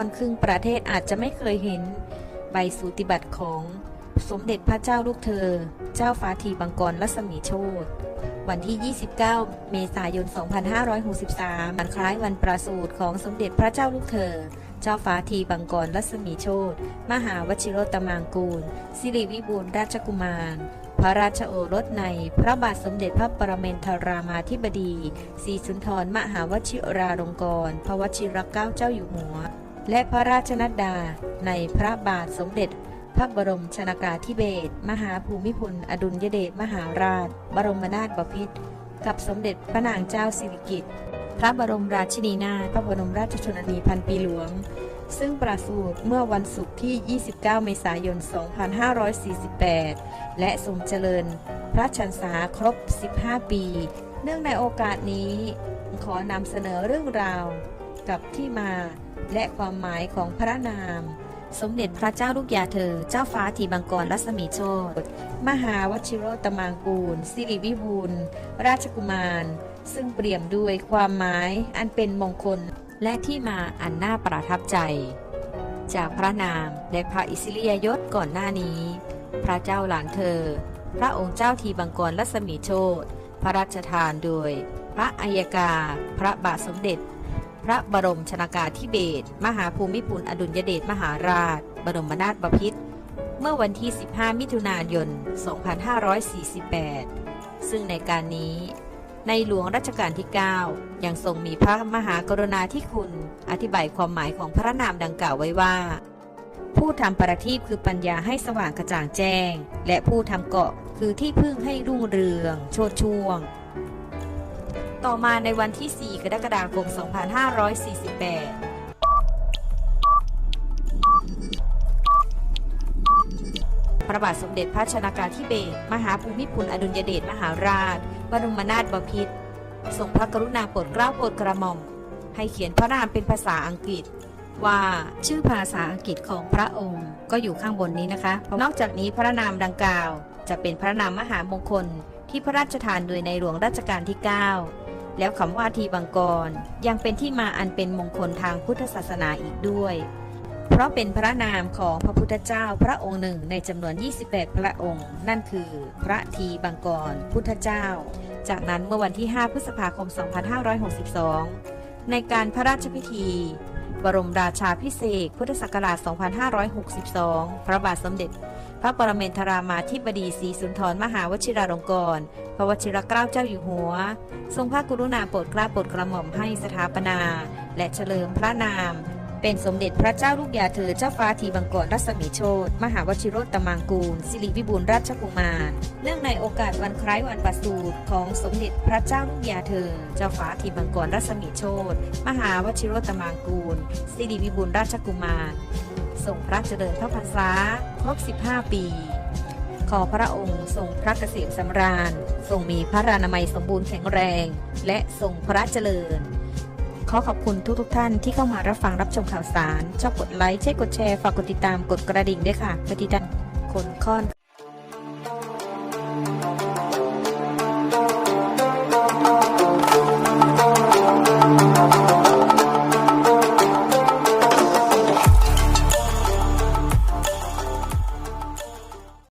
อนครึ่งประเทศอาจจะไม่เคยเห็น ใบสูติบัตรของสมเด็จพระเจ้าลูกเธอ เจ้าฟ้าทีบังกรรัศมีโชตวันที่ 29 เมษายน 2563วันคล้ายวันประสูติของสมเด็จพระเจ้าลูกเธอ เจ้าฟ้าทีบังกรรัศมีโชตมหาวชิโรตมางกูล สิริวิบูลราชกุมาร พระราชโอรสในพระบาทสมเด็จพระปรเมนทรามาธิบดีศรีสุนทรมหาวชิราลงกรณ์พระวชิรเกล้าเจ้าอยู่หัว และพระราชนัดดาในพระบาทสมเด็จ พระบรมชนากาธิเบศรมหาภูมิพล อดุลยเดชมหาราช บรมนาถบพิตรกับสมเด็จพระนางเจ้าสิริกิติ์พระบรมราชินีนาถพระบรมราชชนนีพันปีหลวง ซึ่งประสูติเมื่อวันศุกร์ที่ 29 เมษายน 2548 และทรงเจริญ พระชันษาครบ 15 ปี เนื่องในโอกาสนี้ ขอนำเสนอเรื่องราวกับที่มา และความหมายของพระนาม สมเด็จพระเจ้าลูกยาเธอ เจ้าฟ้าทีบังกรรัศมีโชตมหาวชิโรตมางกูล สิริวิบูลราชกุมาร ซึ่งเปี่ยมด้วยความหมายอันเป็นมงคลและที่มาอันน่าประทับใจ จากพระนามและพระอิสริยยศก่อนหน้านี้ พระเจ้าหลานเธอ พระองค์เจ้าทีบังกรรัศมีโชตพระราชทานโดย พระอัยกา พระบาทสมเด็จ ระบรมชนากาธิเบศรมหาภูมิพลอดุลยเดชมหาราช บรมนาถบพิตรเมื่อวันที่ 15 มิถุนายน 2548 ซึ่งในการนี้ ในหลวงรัชกาลที่ 9 ยังทรงมีพระมหากรุณาธิคุณ อธิบายความหมายของพระนามดังกล่าวไว้ว่า ผู้ทำประทีปคือปัญญาให้สว่างกระจ่างแจ้ง และผู้ทำเกาะคือที่พึ่งให้รุ่งเรือง โชดช่วง ต่อมาในวันที่ 4 กรกฎาคม 2548พระบาทสมเด็จพระชนากาธิเบศรมหาภูมิพลอดุลยเดชมหาราชบรมนาถบพิตรทรงพระกรุณาโปรดเกล้าโปรดกระหม่อม ให้เขียนพระนามเป็นภาษาอังกฤษ ว่าชื่อภาษาอังกฤษของพระองค์ก็อยู่ข้างบนนี้นะคะ นอกจากนี้พระนามดังกล่าว จะเป็นพระนามมหามงคล ที่พระราชทานโดยในหลวงรัชกาลที่ 9 แล้วคำว่าทีบังกรยังเป็นที่มาอันเป็นมงคลทางพุทธศาสนาอีกด้วย เพราะเป็นพระนามของพระพุทธเจ้าพระองค์หนึ่งในจำนวน 28 พระองค์ นั่นคือ พระทีบังกร พุทธเจ้า จากนั้นเมื่อวันที่ 5 พฤษภาคม 2562 ในการพระราชพิธีบรมราชาพิเศษพุทธศักราช 2562 พระบาทสมเด็จ พระปรเมนทรามาธิบดีศรีสุนทรมหาวชิราลงกรณ์พระวชิรเกล้าเจ้าอยู่หัว ทรงพระกรุณาโปรดเกล้าโปรดกระหม่อมให้สถาปนา และเฉลิมพระนาม เป็นสมเด็จพระเจ้าลูกยาเธอเจ้าฟ้าทีบังกรรัศมีโชตมหาวชิโรตมังกูล สิริวิบูลราชกุมาร เนื่องในโอกาสวันคล้ายวันประสูติของสมเด็จพระเจ้าลูกยาเธอ เจ้าฟ้าทีบังกรรัศมีโชตมหาวชิโรตมังกูล สิริวิบูลราชกุมารทรงพระเจริญพระพรรษา ครบ 15 ปี ขอพระองค์ทรงพระเกษมสำราญ ทรงมีพระรานามัยสมบูรณ์แข็งแรง และทรงพระเจริญ ขอขอบคุณทุกทุกท่านที่เข้ามารับฟังรับชมข่าวสาร ชอบกดไลค์ ใช่กดแชร์ ฝากกดติดตาม กดกระดิ่งด้วยค่ะเพื่อที่จะคนค่อน